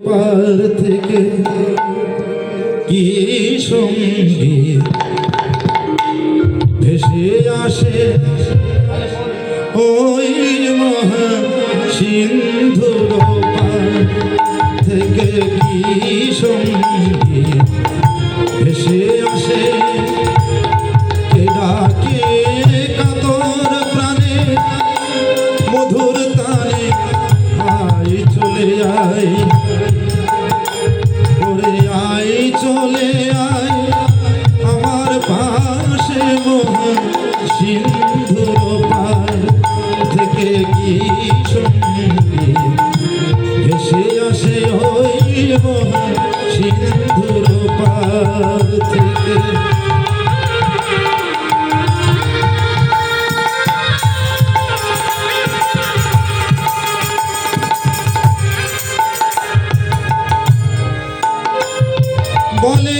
পার থেকে কি সংগীত ভেসে আসে ওই মহা সিন্ধুর পার থেকে কি সংগীত ভেসে আসে? কে ডাকে কাতর প্রাণে মধুর বলে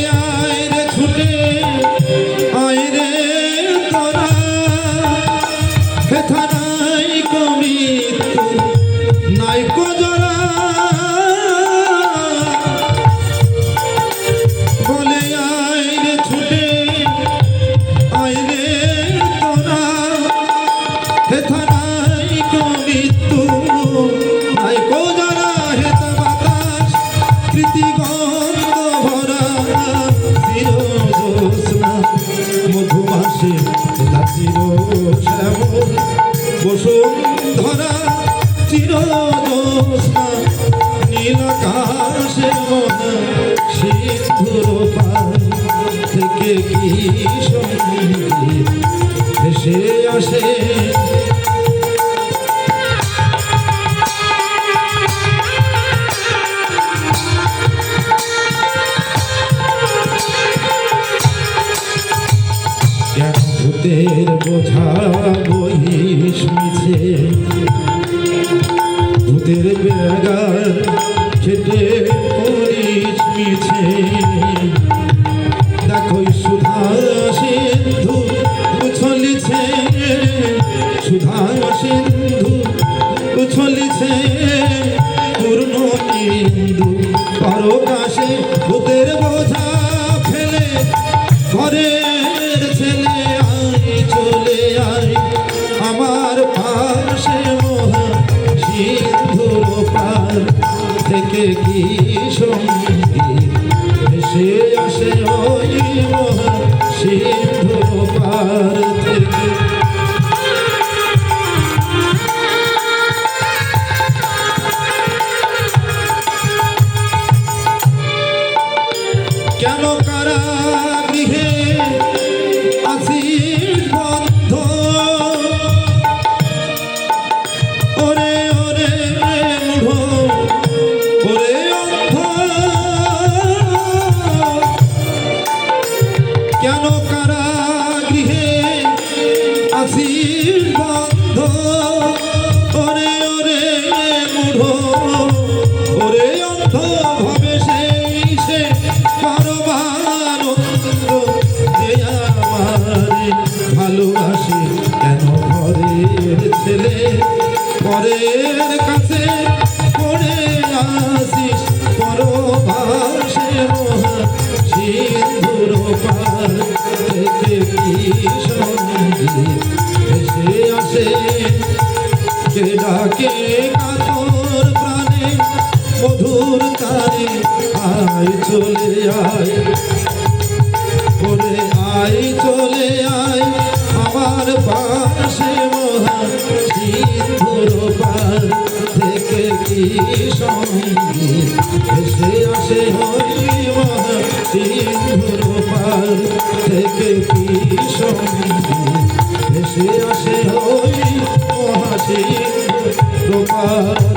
মধুমাসে হেথা চির শ্যামল বসুন্ধরা চির দোষা নীল মন সিন্ধুর পার থেকে কি সংগীত ভেসে আসে ভূতের বোঝা বহিস মিছে। ভূতের বেগার খেটে পড়িস মিছে। দেখো সুধা চলে আয়। আমার পাশে মোহা সিন্ধুর পার থেকে কি সংগীত ভেসে আসে ওই মোহা সিন্ধুর পার থেকে। কেন কারা আসিস ডাকে কাতর প্রাণে, মধুর তারে আয় চলে আয়। বলে, আয় চলে আয়, আমার পাশে মহা সিদ্ধুর পার থেকে কি সঙ্গে এসে আসে হরি মহা সিদ্ধুর পার থেকে কি সঙ্গে Oh,